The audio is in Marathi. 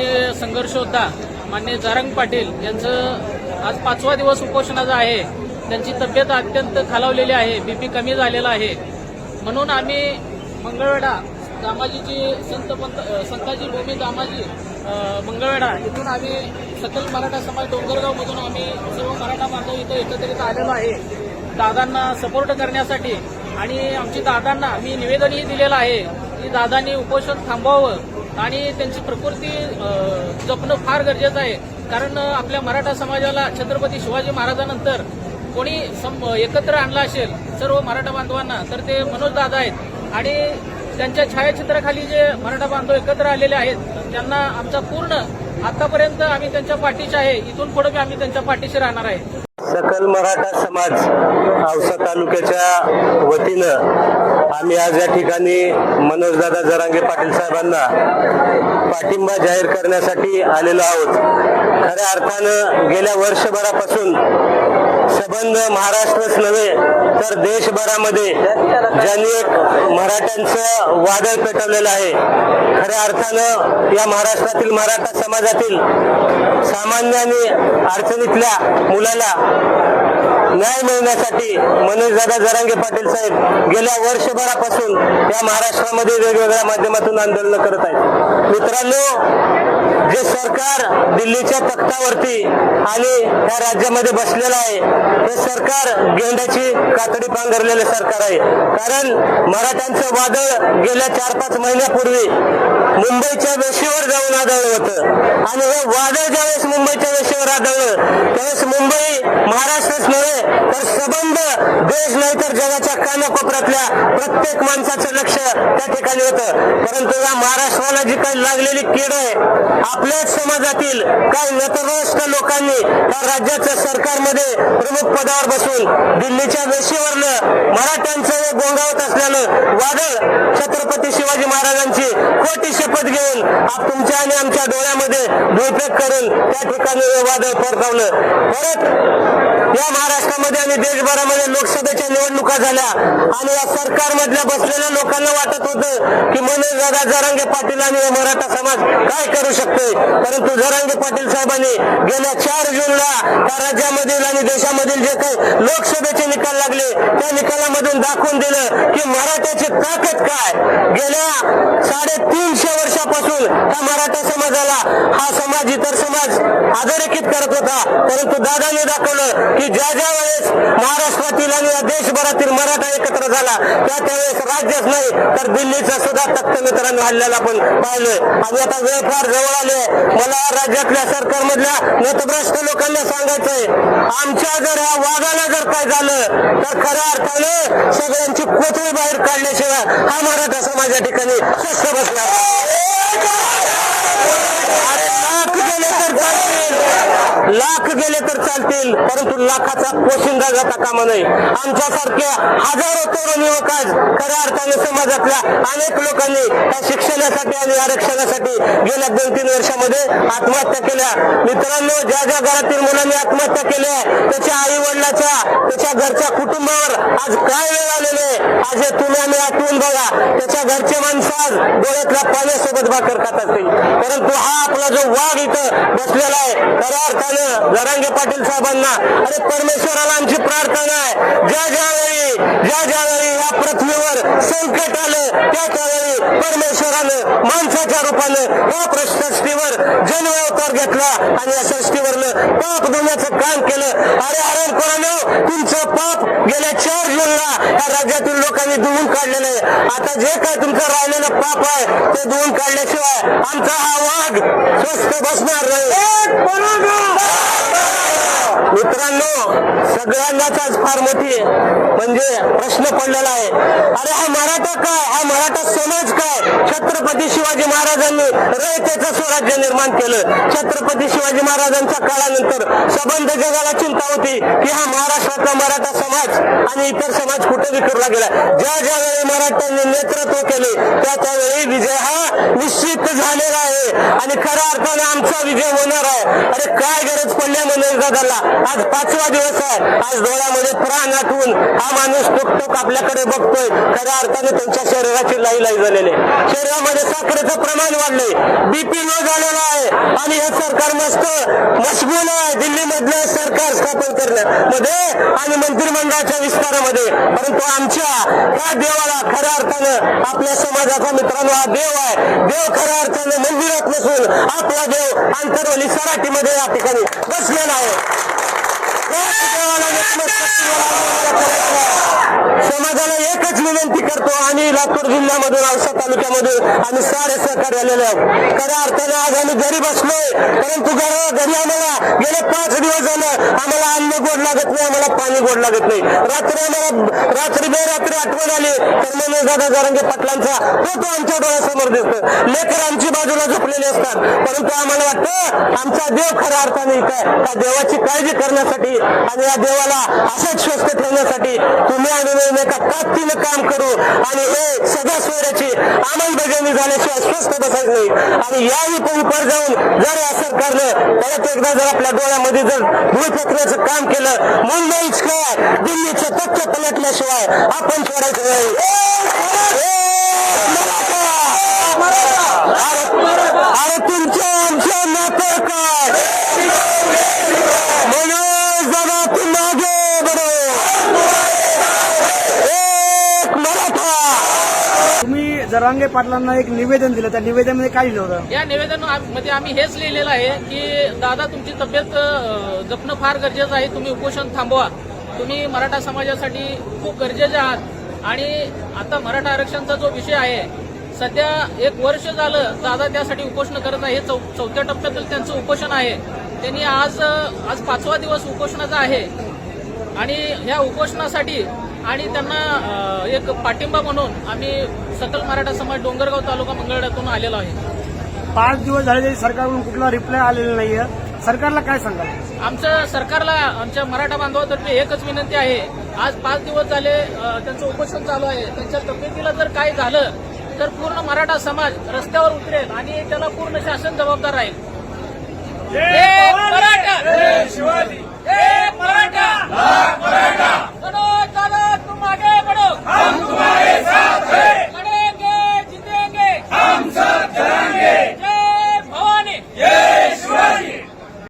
मान्य संघर्षोद्धा मान्य जारंग पाटील यांचं आज पाचवा दिवस उपोषणाचा आहे. त्यांची तब्येत अत्यंत खालावलेली आहे बीपी कमी झालेला आहे. म्हणून आम्ही मंगळवेढा दामाजीची संत पंत संताजी भूमी दामाजी मंगळवेढा इथून आम्ही सकल मराठा समाज डोंगरगावमधून आम्ही सर्व मराठा बांधव इथं एकत्रित आलेलो आहे. दादांना सपोर्ट करण्यासाठी आणि आमची दादांना मी निवेदनही दिलेलं आहे की दादांनी उपोषण थांबवावं. आणि त्यांची प्रकृती जपणं फार गरजेचं आहे. कारण आपल्या मराठा समाजाला छत्रपती शिवाजी महाराजांनंतर कोणी एकत्र आणला असेल सर्व मराठा बांधवांना तर ते मनोज दादा आहेत. आणि त्यांच्या छायाचित्राखाली जे मराठा बांधव एकत्र आलेले आहेत त्यांना आमचा पूर्ण आतापर्यंत आम्ही त्यांच्या पाठीशी आहे. इथून पुढे आम्ही त्यांच्या पाठीशी राहणार आहे. सकल मराठा समाज औसा तालुक्याच्या वतीनं आम्ही आज या ठिकाणी मनोजदादा जरांगे पाटील साहेबांना पाठिंबा जाहीर करण्यासाठी आलेलो आहोत. खऱ्या अर्थानं गेल्या वर्षभरापासून सबंध महाराष्ट्रच नव्हे तर देशभरामध्ये ज्यांनी एक मराठ्यांचं वादळ पेटवलेलं आहे खऱ्या अर्थानं या महाराष्ट्रातील मराठा समाजातील सामान्य आणि अडचणीतल्या मुलाला न्याय मिळण्यासाठी मनोजदादा जरांगे पाटील साहेब गेल्या वर्षभरापासून या महाराष्ट्रामध्ये वेगवेगळ्या माध्यमातून आंदोलन करत आहेत. मित्रांनो जे सरकार दिल्लीच्या तख्तावरती आणि या राज्यामध्ये बसलेलं आहे हे सरकार गेंड्याची कातडी पांघरलेलं सरकार आहे. कारण मराठ्यांचं वादळ गेल्या चार पाच महिन्यापूर्वी मुंबईच्या वेशीवर जाऊन आदळलं होतं. आणि हे वादळ ज्यावेळेस मुंबईच्या वेशीवर आदळलं त्यावेळेस मुंबई महाराष्ट्रच नव्हे तर सबंध देश नाही तर जगाच्या कानाकोपऱ्यातल्या प्रत्येक माणसाचं लक्ष त्या ठिकाणी होतं. परंतु या महाराष्ट्राला जी काही लागलेली कीड आहे आपल्याच समाजातील काही नतभ्रष्ट लोकांनी या राज्याच्या सरकारमध्ये प्रमुख पदावर बसून दिल्लीच्या वेशीवरनं मराठ्यांचं हे गोंगावत असल्यानं वादळ छत्रपती शिवाजी महाराजांची खोटी शपथ घेऊन आप तुमच्या आणि आमच्या डोळ्यामध्ये दुरुपयोग करून त्या ठिकाणी हे वादळ परतवलं. परत या महाराष्ट्रामध्ये आणि देशभरामध्ये लोकसभेच्या निवडणुका झाल्या आणि या सरकारमधल्या बसलेल्या लोकांना वाटत होतं की मनोज दादा जरांगे पाटील आणि मराठा समाज काय करू शकतोय? परंतु जरांगे पाटील साहेबांनी गेल्या चार जूनला या राज्यामधील आणि देशामधील जे काही लोकसभेचे निकाल लागले त्या निकालामधून दाखवून दिलं की मराठ्याची ताकद काय? गेल्या साडेतीनशे वर्षापासून त्या मराठा समाजाला हा समाज इतर समाज अधोरेखित करत होता. परंतु दादाने दाखवलं की ज्या ज्या वेळेस महाराष्ट्रातील आणि या देशभरातील मराठा एकत्र झाला त्या त्यावेळेस राज्यच नाही तर दिल्लीचा सुद्धा तख्त मित्रांनो हल्ल्याला आपण पाहिलोय. आणि आता वेळ फार जवळ आले मला राज्यातल्या सरकारमधल्या नतभ्रष्ट लोकांना सांगायचंय आमच्या जर या वादाला जर काय झालं तर खऱ्या अर्थाने सगळ्यांची कोथळी बाहेर काढल्याशिवाय हा मराठा समाज या ठिकाणी स्वस्थ बसला अरे लाख गेले तर चालतील लाख गेले तर चालतील परंतु लाखाचा पोशिंदा जाता कामा नये. आमच्यासारख्या हजारो तरुण युवक आज खऱ्या अर्थाने समाजातल्या अनेक लोकांनी त्या शिक्षणासाठी आणि आरक्षणासाठी गेल्या दोन तीन वर्षामध्ये आत्महत्या केल्या. मित्रांनो ज्या ज्या घरातील मुलांनी आत्महत्या केल्या त्याच्या आई वडिलाच्या त्याच्या घरच्या कुटुंबावर आज काय वेळ आलेले आज हे तुम्ही आम्ही आठवून बघा. त्याच्या घरचे माणसं आज डोळ्यातल्या पाण्यासोबत भाकर खात असतील. परंतु हा आपला जो वाघ इथं बसलेला आहे खऱ्या अर्थाने जरांगे पाटील साहेबांना अरे परमेश्वराला आमची प्रार्थना आहे. ज्या ज्यावेळी ज्या ज्यावेळी या पृथ्वीवर संकट आलं त्या त्यावेळी परमेश्वरानं माणसाच्या रूपानं या प्रसृष्टीवर जन्म अवतार घेतला आणि या सृष्टीवरनं पाप धुण्याचं काम केलं. अरे अरे कोणानो तुमचं पाप गेल्या चार जूनला या राज्यातील लोकांनी धुवून काढलेलं आहे. आता जे काय तुमचं राहिलेलं पाप आहे ते धुवून काढल्याशिवाय आमचा हा वाघ स्वस्त बसणार नाही. Bye. मित्रांनो सगळ्यांनाच आज फार मोठी म्हणजे प्रश्न पडलेला आहे. अरे हा मराठा काय? हा मराठा समाज काय? छत्रपती शिवाजी महाराजांनी रयतेचं स्वराज्य निर्माण केलं. छत्रपती शिवाजी महाराजांच्या काळानंतर सबंध जगाला चिंता होती की हा महाराष्ट्रातला मराठा समाज आणि इतर समाज कुठे विखुरला गेला? ज्या ज्या वेळी मराठ्यांनी नेतृत्व केले त्या त्यावेळी विजय हा निश्चित झालेला आहे. आणि खऱ्या अर्थाने आमचा विजय होणार आहे. अरे काय गरज पडल्या म्हणजे दादाला आज पाचवा दिवस आहे. आज डोळ्यामध्ये प्राण आठवून हा माणूस टुकटुक आपल्याकडे बघतोय. खऱ्या अर्थाने त्यांच्या शरीराची लाई लाई झालेली शरीरामध्ये साखरेचं प्रमाण वाढलंय. बीपी लो झालेला आहे. आणि हे सरकार मस्त मशगूल आहे. दिल्लीमधलं सरकार स्थापन करण्यामध्ये आणि मंत्रिमंडळाच्या विस्तारामध्ये. परंतु आमच्या त्या देवाला खऱ्या अर्थानं आपल्या समाजाचा मित्रांनो हा देव आहे. देव खऱ्या अर्थानं मंदिरात नसून आपला देव आंतरवली सराटीमध्ये या ठिकाणी बसलेला आहे. समाजाला एकच विनंती करतो आणि लातूर जिल्ह्यामधून औसा तालुक्यामधून आम्ही सारे सहकार्य आलेले आहोत. खऱ्या अर्थाने आज आम्ही घरी बसलोय परंतु घरी आम्हाला गेले पाच दिवस झालं आम्हाला अन्न गोड लागत नाही आम्हाला पाणी गोड लागत नाही. रात्री आम्हाला रात्री बेरात्री आठवण आली तर दादा जारंगे पाटलांचा फोटो आमच्या डोळ्यासमोर दिसतो लेकर आमची बाजूला झोपलेले असतात. परंतु आम्हाला वाटतं आमचा देव खऱ्या अर्थाने इथं आहे. त्या देवाची काळजी करण्यासाठी आणि या देवाला असंच स्वस्थ ठेवण्यासाठी तुम्ही आणि मी एका ताकदीनं काम करू आणि हे सगळ्या सोयऱ्याची अंमलबजावणी झाल्याशिवाय स्वस्थ बसायचं नाही. आणि याही पण जाऊन जर या सरकारनं परत एकदा जर आपल्या डोळ्यामध्ये जर धूळ फेकण्याचं काम केलं मुंबईच काय दिल्लीचं तथ्य पलटल्याशिवाय आपण सोडायचं नाही. अरे अरे आमच्या काय दादा तू मागे एक मराठा तुम्ही जरांगे पाटलांना एक निवेदन दिलं त्या निवेदनामध्ये काय लिहिलं होतं? या निवेदनमध्ये म्हणजे आम्ही हेच लिहिलेलं आहे की दादा तुमची तब्येत जपणं फार गरजेचं आहे. तुम्ही उपोषण थांबवा. तुम्ही मराठा समाजासाठी खूप गरजेचे आहात. आणि आता मराठा आरक्षणचा जो विषय आहे सध्या एक वर्ष झालं दादा त्यासाठी उपोषण करत आहे. हे चौ चौथ्या टप्प्यातील त्यांचं उपोषण आहे. त्यांनी आज आज पाचवा दिवस उपोषणाचा आहे. आणि ह्या उपोषणासाठी आणि त्यांना एक पाठिंबा म्हणून आम्ही सकल मराठा समाज डोंगरगाव तालुका मंगळवाड्यातून आलेलो आहे. पाच दिवस झाले तरी सरकारकडून कुठला रिप्लाय आलेला नाहीये. सरकारला काय सांगाल? आमचं सरकारला आमच्या मराठा बांधवातर्फे एकच विनंती आहे. आज पाच दिवस झाले त्यांचं उपोषण चालू आहे. त्यांच्या तब्येतीला जर काय झालं तर पूर्ण मराठा समाज रस्त्यावर उतरेल आणि त्याला पूर्ण शासन जबाबदार राहील.